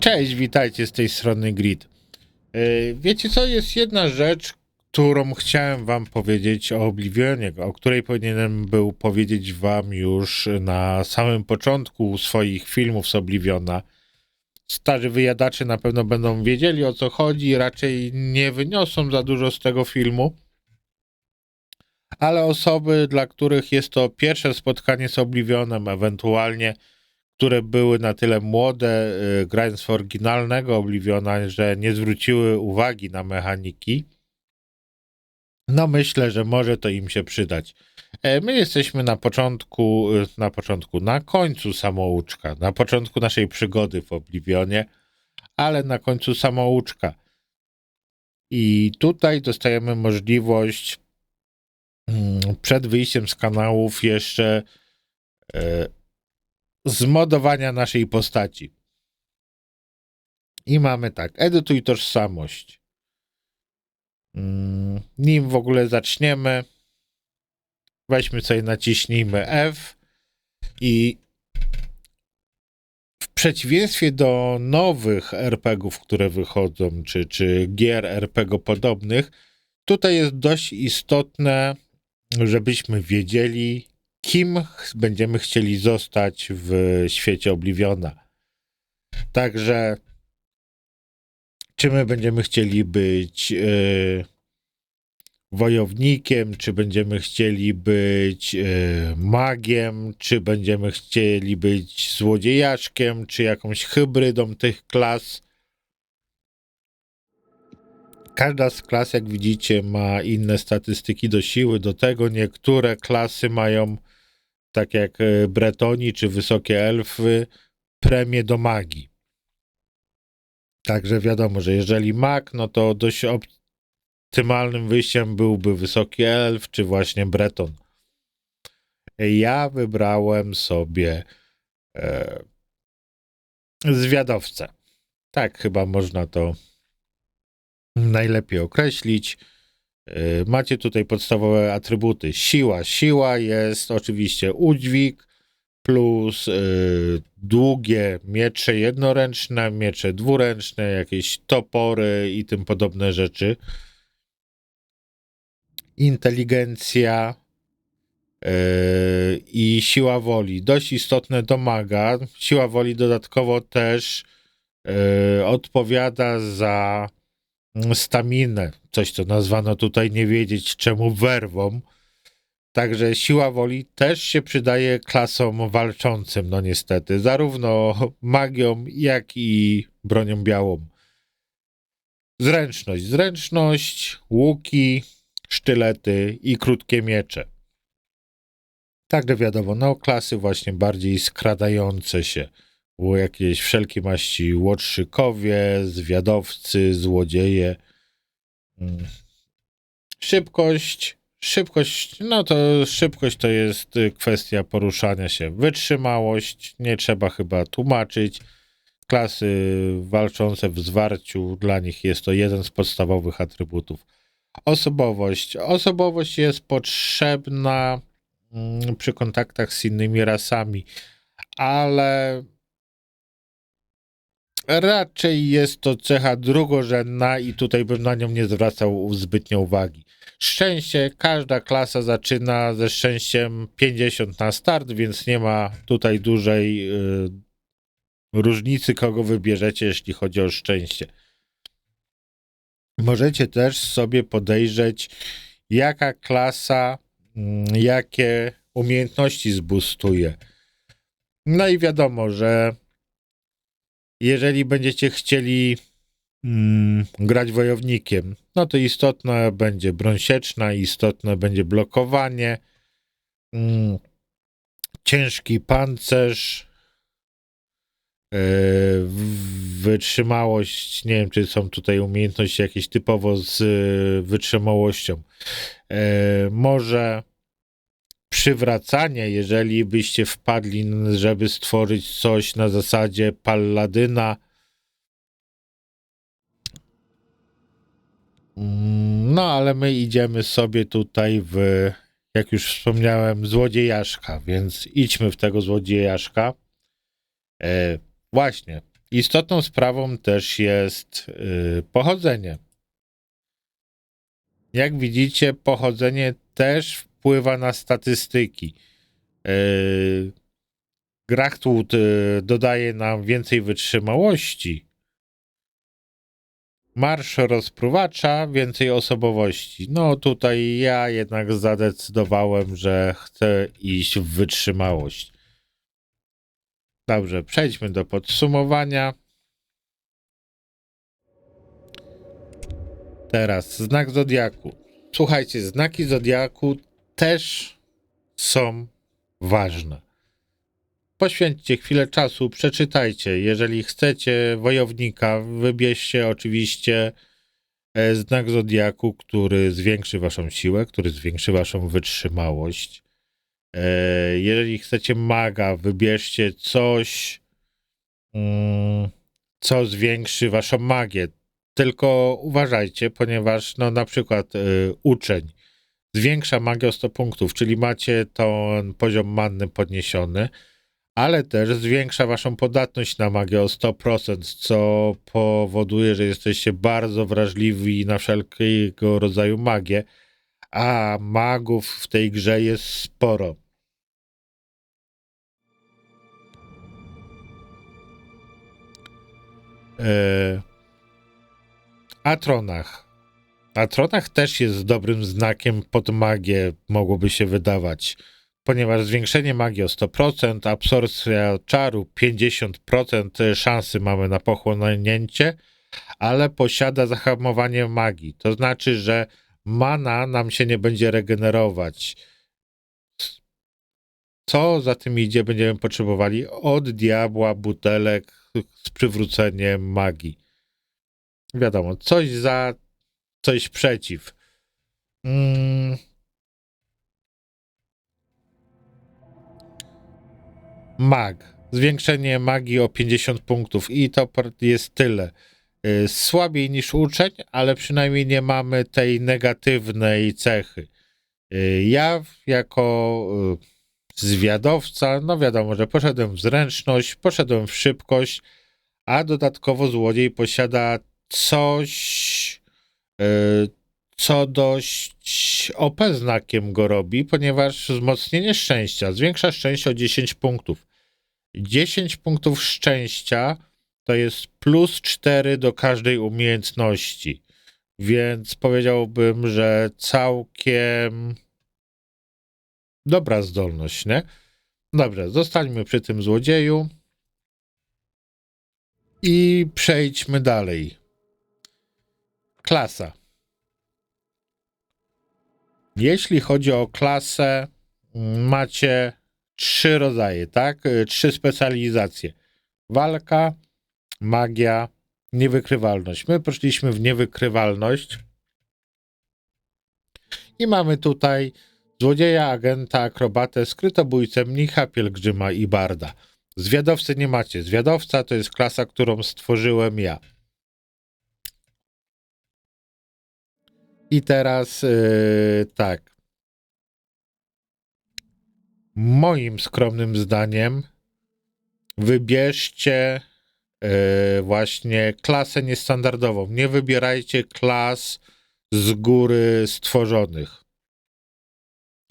Cześć, witajcie z tej strony Grid. Yy, Wiecie co, jest jedna rzecz, którą chciałem wam powiedzieć o Oblivionie, o której powinienem był powiedzieć wam już na samym początku swoich filmów z Obliviona. Starzy wyjadacze na pewno będą wiedzieli o co chodzi, raczej nie wyniosą za dużo z tego filmu. Ale osoby, dla których jest to pierwsze spotkanie z Oblivionem, ewentualnie które były na tyle młode, y, grając w oryginalnego Obliviona, że nie zwróciły uwagi na mechaniki, no myślę, że może to im się przydać. E, My jesteśmy na początku, y, na początku, na końcu samouczka, na początku naszej przygody w Oblivionie, ale na końcu samouczka. I tutaj dostajemy możliwość mm, przed wyjściem z kanałów jeszcze e, zmodowania naszej postaci. I mamy tak, edytuj tożsamość. Mm, Nim w ogóle zaczniemy, weźmy sobie, naciśnijmy F i w przeciwieństwie do nowych RPGów, które wychodzą, czy, czy gier RPG podobnych, tutaj jest dość istotne, żebyśmy wiedzieli, kim będziemy chcieli zostać w świecie Obliviona. Także, czy my będziemy chcieli być e, wojownikiem, czy będziemy chcieli być e, magiem, czy będziemy chcieli być złodziejaszkiem, czy jakąś hybrydą tych klas. Każda z klas, jak widzicie, ma inne statystyki do siły. Do tego niektóre klasy mają, tak jak e, Bretoni czy wysokie elfy, premię do magii. Także wiadomo, że jeżeli mag, no to dość optymalnym wyjściem byłby wysoki elf czy właśnie Breton. Ja wybrałem sobie e, zwiadowcę. Tak chyba można to najlepiej określić. Yy, Macie tutaj podstawowe atrybuty. Siła. Siła jest oczywiście udźwig plus yy, długie miecze jednoręczne, miecze dwuręczne, jakieś topory i tym podobne rzeczy. Inteligencja yy, i siła woli. Dość istotne domaga. Siła woli dodatkowo też odpowiada za staminę, coś co nazwano tutaj nie wiedzieć czemu werwą. Także siła woli też się przydaje klasom walczącym, no niestety, zarówno magią, jak i bronią białą. Zręczność, zręczność, łuki, sztylety i krótkie miecze. Także wiadomo, no klasy właśnie bardziej skradające się. Było jakieś wszelkie maści łotrzykowie, zwiadowcy, złodzieje. Mm. Szybkość. Szybkość, no to szybkość to jest y, kwestia poruszania się. Wytrzymałość, nie trzeba chyba tłumaczyć. Klasy walczące w zwarciu, dla nich jest to jeden z podstawowych atrybutów. Osobowość. Osobowość jest potrzebna mm, przy kontaktach z innymi rasami, ale Raczej jest to cecha drugorzędna i tutaj bym na nią nie zwracał zbytnio uwagi. Szczęście, każda klasa zaczyna ze szczęściem 50 na start, więc nie ma tutaj dużej y, różnicy, kogo wybierzecie, jeśli chodzi o szczęście. Możecie też sobie podejrzeć, jaka klasa, mm, jakie umiejętności zbustuje. No i wiadomo, że jeżeli będziecie chcieli mm, grać wojownikiem, no to istotna będzie broń sieczna, istotne będzie blokowanie, mm, ciężki pancerz, yy, wytrzymałość, nie wiem czy są tutaj umiejętności jakieś typowo z y, wytrzymałością. Yy, może przywracanie, jeżeli byście wpadli, żeby stworzyć coś na zasadzie palladyna. No, ale my idziemy sobie tutaj w, jak już wspomniałem, złodziejaszka, więc idźmy w tego złodziejaszka. E, właśnie, Istotną sprawą też jest y, pochodzenie. Jak widzicie, pochodzenie też wpływa na statystyki. Yy, Grachtwood y, dodaje nam więcej wytrzymałości. Marsz rozpruwacza, więcej osobowości. No tutaj ja jednak zadecydowałem, że chcę iść w wytrzymałość. Dobrze, przejdźmy do podsumowania. Teraz znak zodiaku. Słuchajcie, znaki zodiaku też są ważne. Poświęćcie chwilę czasu, przeczytajcie. Jeżeli chcecie wojownika, wybierzcie oczywiście e, znak zodiaku, który zwiększy waszą siłę, który zwiększy waszą wytrzymałość. E, Jeżeli chcecie maga, wybierzcie coś, mm, co zwiększy waszą magię. Tylko uważajcie, ponieważ no na przykład y, uczeń zwiększa magię o 100 punktów, czyli macie ten poziom manny podniesiony, ale też zwiększa waszą podatność na magię o 100%, co powoduje, że jesteście bardzo wrażliwi na wszelkiego rodzaju magię, a magów w tej grze jest sporo. E, Atronach. Atronach też jest dobrym znakiem pod magię, mogłoby się wydawać, ponieważ zwiększenie magii o 100%, absorpcja czaru 50% szansy mamy na pochłonięcie, ale posiada zahamowanie magii. To znaczy, że mana nam się nie będzie regenerować. Co za tym idzie, będziemy potrzebowali od diabła butelek z przywróceniem magii. Wiadomo, coś za, coś przeciw. Mm. Mag. Zwiększenie magii o 50 punktów i to jest tyle. Y, Słabiej niż uczeń, ale przynajmniej nie mamy tej negatywnej cechy. Y, Ja jako y, zwiadowca, no wiadomo, że poszedłem w zręczność, poszedłem w szybkość, a dodatkowo złodziej posiada coś, co dość OP znakiem go robi, ponieważ wzmocnienie szczęścia zwiększa szczęście o 10 punktów. 10 punktów szczęścia to jest plus 4 do każdej umiejętności. Więc powiedziałbym, że całkiem dobra zdolność, nie? Dobrze, zostańmy przy tym złodzieju i przejdźmy dalej. Klasa. Jeśli chodzi o klasę, macie trzy rodzaje, tak? Y, Trzy specjalizacje. Walka, magia, niewykrywalność. My poszliśmy w niewykrywalność i mamy tutaj złodzieja, agenta, akrobatę, skrytobójcę, mnicha, pielgrzyma i barda. Zwiadowcy nie macie. Zwiadowca to jest klasa, którą stworzyłem ja. I teraz yy, tak. Moim skromnym zdaniem wybierzcie yy, właśnie klasę niestandardową. Nie wybierajcie klas z góry stworzonych.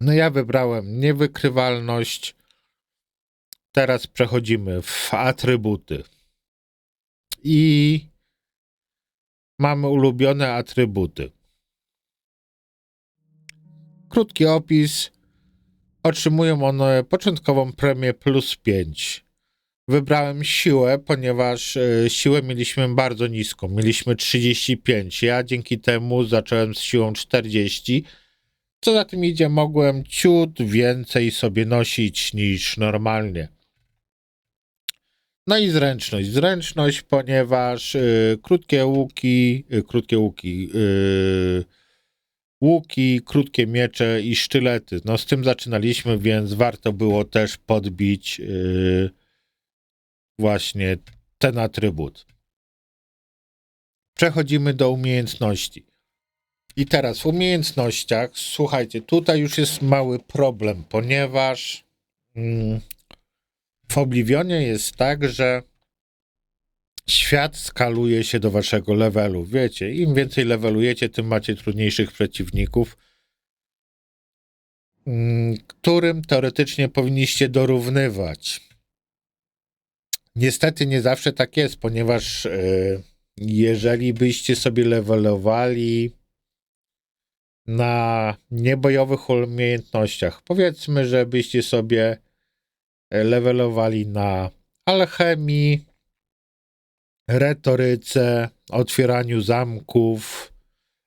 No ja wybrałem niewykrywalność. Teraz przechodzimy w atrybuty. I mamy ulubione atrybuty. Krótki opis. Otrzymują one początkową premię plus 5. Wybrałem siłę, ponieważ e, siłę mieliśmy bardzo niską. Mieliśmy 35. Ja dzięki temu zacząłem z siłą 40. Co za tym idzie, mogłem ciut więcej sobie nosić niż normalnie. No i zręczność. Zręczność, ponieważ y, krótkie łuki, y, krótkie łuki, łuki, krótkie miecze i sztylety. No z tym zaczynaliśmy, więc warto było też podbić y, właśnie ten atrybut. Przechodzimy do umiejętności. I teraz w umiejętnościach, słuchajcie, tutaj już jest mały problem, ponieważ mm, w Oblivionie jest tak, że świat skaluje się do waszego levelu. Wiecie, im więcej levelujecie, tym macie trudniejszych przeciwników, mm, którym teoretycznie powinniście dorównywać. Niestety nie zawsze tak jest, ponieważ e, jeżeli byście sobie levelowali na niebojowych umiejętnościach, powiedzmy, że byście sobie levelowali na alchemii, retoryce, otwieraniu zamków,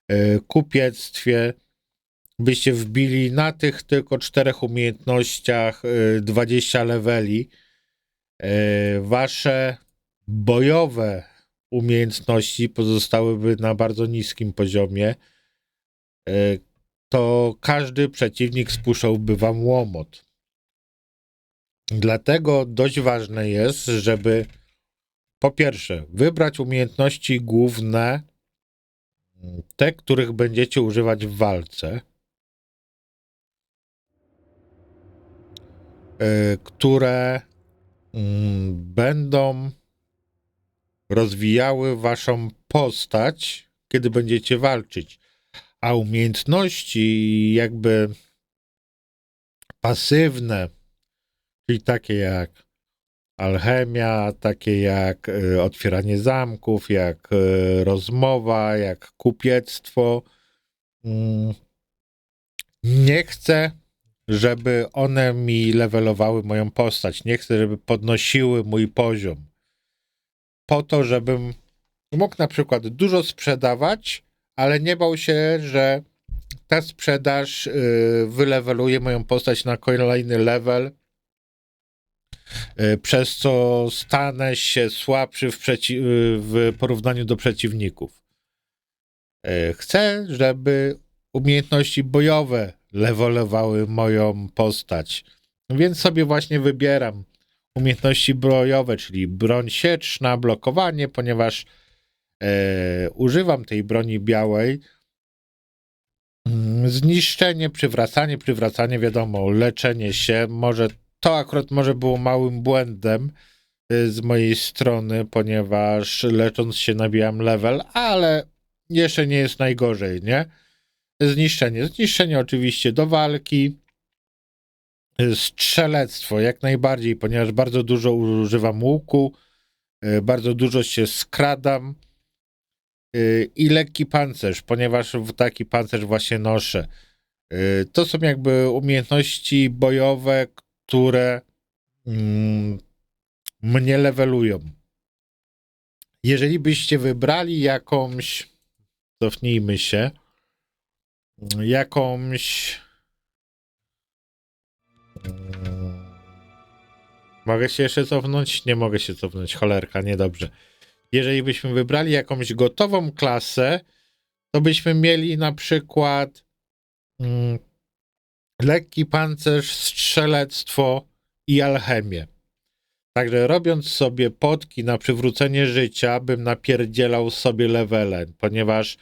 e, kupiectwie, byście wbili na tych tylko czterech umiejętnościach e, 20 leveli, e, wasze bojowe umiejętności pozostałyby na bardzo niskim poziomie, to każdy przeciwnik spuszczałby wam łomot. Dlatego dość ważne jest, żeby po pierwsze wybrać umiejętności główne, te, których będziecie używać w walce, e, które mm, będą rozwijały waszą postać, kiedy będziecie walczyć. A umiejętności jakby pasywne, czyli takie jak alchemia, takie jak y, otwieranie zamków, jak y, rozmowa, jak kupiectwo. Mm, nie chcę, żeby one mi levelowały moją postać. Nie chcę, żeby podnosiły mój poziom. Po to, żebym mógł na przykład dużo sprzedawać, ale nie bał się, że ta sprzedaż y, wyleweluje moją postać na kolejny level przez co stanę się słabszy w, przeci- w porównaniu do przeciwników. E, Chcę, żeby umiejętności bojowe levelowały moją postać, więc sobie właśnie wybieram umiejętności bojowe, czyli broń sieczna, blokowanie, ponieważ e, używam tej broni białej. Mm, Zniszczenie, przywracanie, przywracanie, wiadomo, leczenie się, może to akurat może było małym błędem y, z mojej strony, ponieważ lecząc się nabijam level, ale jeszcze nie jest najgorzej, nie? Zniszczenie. Zniszczenie oczywiście do walki. Y, Strzelectwo jak najbardziej, ponieważ bardzo dużo używam łuku, y, bardzo dużo się skradam i lekki pancerz, ponieważ taki pancerz właśnie noszę. To są jakby umiejętności bojowe, które mm, mnie levelują. Jeżeli byście wybrali jakąś, cofnijmy się, jakąś. mm, Mogę się jeszcze cofnąć? Nie mogę się cofnąć, cholerka, niedobrze. Jeżeli byśmy wybrali jakąś gotową klasę, to byśmy mieli na przykład mm, lekki pancerz, strzelectwo i alchemię. Także robiąc sobie potki na przywrócenie życia, bym napierdzielał sobie levele, ponieważ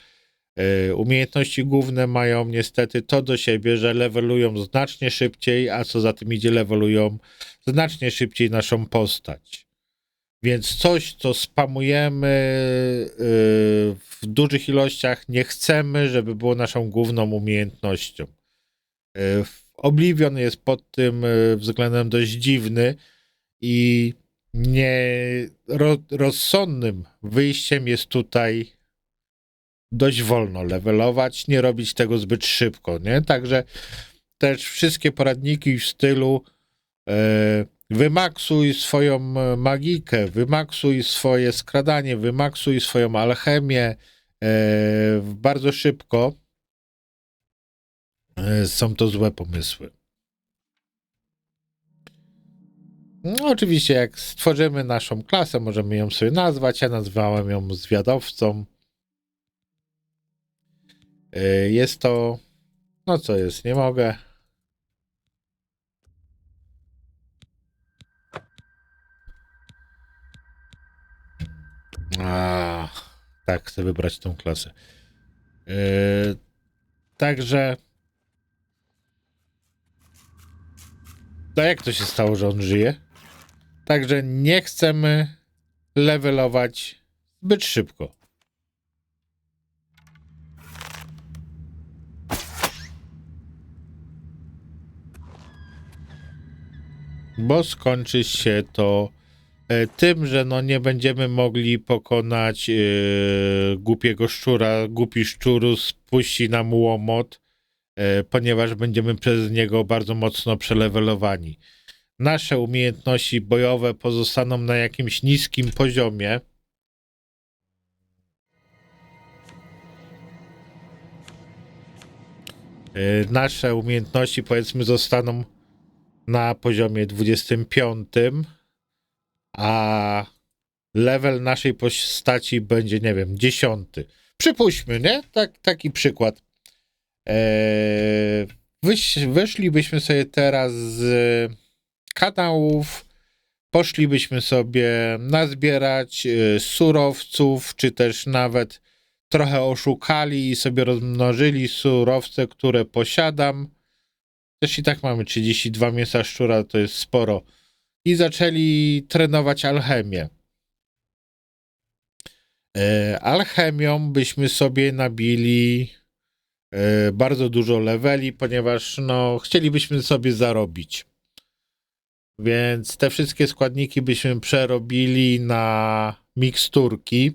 y, umiejętności główne mają niestety to do siebie, że levelują znacznie szybciej, a co za tym idzie, levelują znacznie szybciej naszą postać. Więc coś, co spamujemy y, w dużych ilościach, nie chcemy, żeby było naszą główną umiejętnością. E, Oblivion jest pod tym e, względem dość dziwny i nie ro, rozsądnym wyjściem jest tutaj dość wolno levelować, nie robić tego zbyt szybko, nie? Także też wszystkie poradniki w stylu e, wymaksuj swoją magikę, wymaksuj swoje skradanie, wymaksuj swoją alchemię e, bardzo szybko E, są to złe pomysły. No, oczywiście, jak stworzymy naszą klasę, możemy ją sobie nazwać. Ja nazwałem ją zwiadowcą. E, jest to. No co jest, nie mogę. A, tak, chcę wybrać tą klasę. Yy, także To jak to się stało, że on żyje? Także nie chcemy levelować zbyt szybko. Bo skończy się to e, tym, że no nie będziemy mogli pokonać e, głupiego szczura. Głupi szczur spuści nam łomot, ponieważ będziemy przez niego bardzo mocno przelewelowani. Nasze umiejętności bojowe pozostaną na jakimś niskim poziomie. E, Nasze umiejętności, powiedzmy, zostaną na poziomie 25, a level naszej postaci będzie, nie wiem, 10. Przypuśćmy, nie? Tak, taki przykład. Eee, wyś, wyszlibyśmy sobie teraz z kanałów, poszlibyśmy sobie nazbierać e, surowców, czy też nawet trochę oszukali i sobie rozmnożyli surowce, które posiadam. Też i tak mamy 32 mięsa szczura, to jest sporo. I zaczęli trenować alchemię. E, alchemią byśmy sobie nabili bardzo dużo leveli, ponieważ no, chcielibyśmy sobie zarobić. Więc te wszystkie składniki byśmy przerobili na miksturki,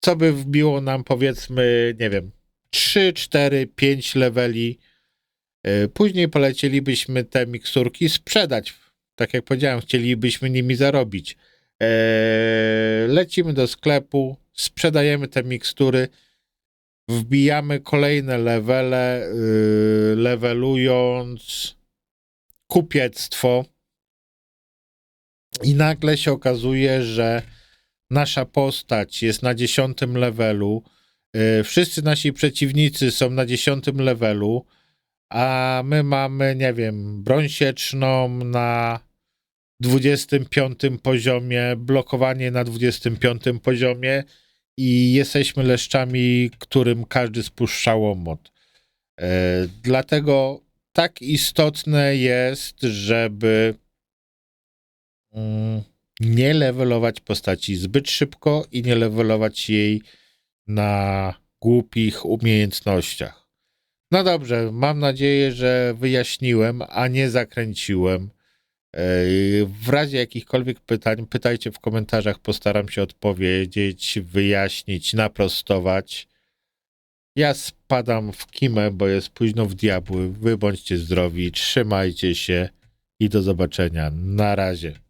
co by wbiło nam powiedzmy, nie wiem, 3, 4, 5 leveli. E, Później polecielibyśmy te miksturki sprzedać. Tak jak powiedziałem, chcielibyśmy nimi zarobić. E, Lecimy do sklepu, sprzedajemy te mikstury, wbijamy kolejne levele, y, levelując kupiectwo. I nagle się okazuje, że nasza postać jest na dziesiątym levelu. y, Wszyscy nasi przeciwnicy są na dziesiątym levelu, a my mamy, nie wiem, broń sieczną na 25 poziomie, blokowanie na 25 poziomie i jesteśmy leszczami, którym każdy spuszcza łomot. E, Dlatego tak istotne jest, żeby mm, nie levelować postaci zbyt szybko i nie levelować jej na głupich umiejętnościach. No dobrze, mam nadzieję, że wyjaśniłem, a nie zakręciłem. W razie jakichkolwiek pytań, pytajcie w komentarzach, postaram się odpowiedzieć, wyjaśnić, naprostować. Ja spadam w kimę, bo jest późno w diabły. Wy bądźcie zdrowi, trzymajcie się i do zobaczenia. Na razie.